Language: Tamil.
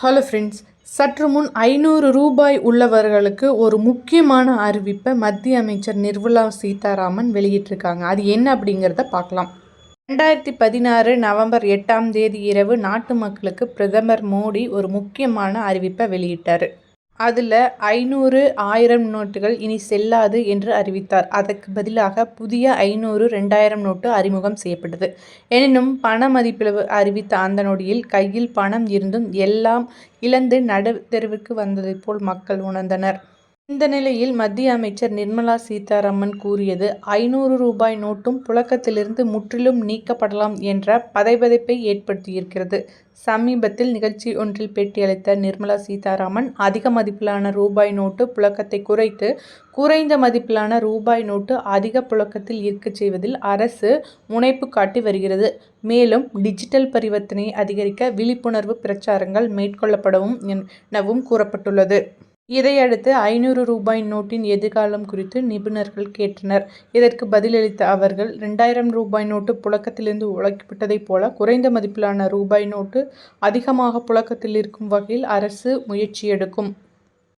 ஹலோ ஃப்ரெண்ட்ஸ் சற்று முன் ஐநூறு ரூபாய் உள்ளவர்களுக்கு ஒரு முக்கியமான அறிவிப்பை மத்திய அமைச்சர் நிர்மலா சீதாராமன் வெளியிட்டிருக்காங்க. அது என்ன அப்படிங்கிறத பார்க்கலாம். ரெண்டாயிரத்தி பதினாறு நவம்பர் எட்டாம் தேதி இரவு நாட்டு மக்களுக்கு பிரதமர் மோடி ஒரு முக்கியமான அறிவிப்பை வெளியிட்டார். அதில் ஐநூறு ஆயிரம் நோட்டுகள் இனி செல்லாது என்று அறிவித்தார். அதற்கு பதிலாக புதிய ஐநூறு ரெண்டாயிரம் நோட்டு அறிமுகம் செய்யப்பட்டது. எனினும் பண மதிப்பிழவு அறிவித்த அந்த நொடியில் கையில் பணம் இருந்தும் எல்லாம் இழந்து நடுத்தெருவுக்கு வந்ததைப் போல் மக்கள் உணர்ந்தனர். இந்த நிலையில் மத்திய அமைச்சர் நிர்மலா சீதாராமன் கூறியது ஐநூறு ரூபாய் நோட்டும் புழக்கத்திலிருந்து முற்றிலும் நீக்கப்படலாம் என்ற பதைபதைப்பை ஏற்படுத்தியிருக்கிறது. சமீபத்தில் நிகழ்ச்சி ஒன்றில் பேட்டியளித்த நிர்மலா சீதாராமன் அதிக மதிப்பிலான ரூபாய் நோட்டு புழக்கத்தை குறைத்து குறைந்த மதிப்பிலான ரூபாய் நோட்டு அதிக புழக்கத்தில் இருக்கச் செய்வதில் அரசு முனைப்பு காட்டி வருகிறது. மேலும் டிஜிட்டல் பரிவர்த்தனையை அதிகரிக்க விழிப்புணர்வு பிரச்சாரங்கள் மேற்கொள்ளப்படவும் எனவும் கூறப்பட்டுள்ளது. இதையடுத்து ஐநூறு ரூபாய் நோட்டின் எதிர்காலம் குறித்து நிபுணர்கள் கேட்டனர். இதற்கு பதிலளித்த அவர்கள் ரெண்டாயிரம் ரூபாய் நோட்டு புழக்கத்திலிருந்து உழைக்கப்பட்டதைப் போல குறைந்த மதிப்பிலான ரூபாய் நோட்டு அதிகமாக புழக்கத்தில் இருக்கும் வகையில் அரசு முயற்சி எடுக்கும்.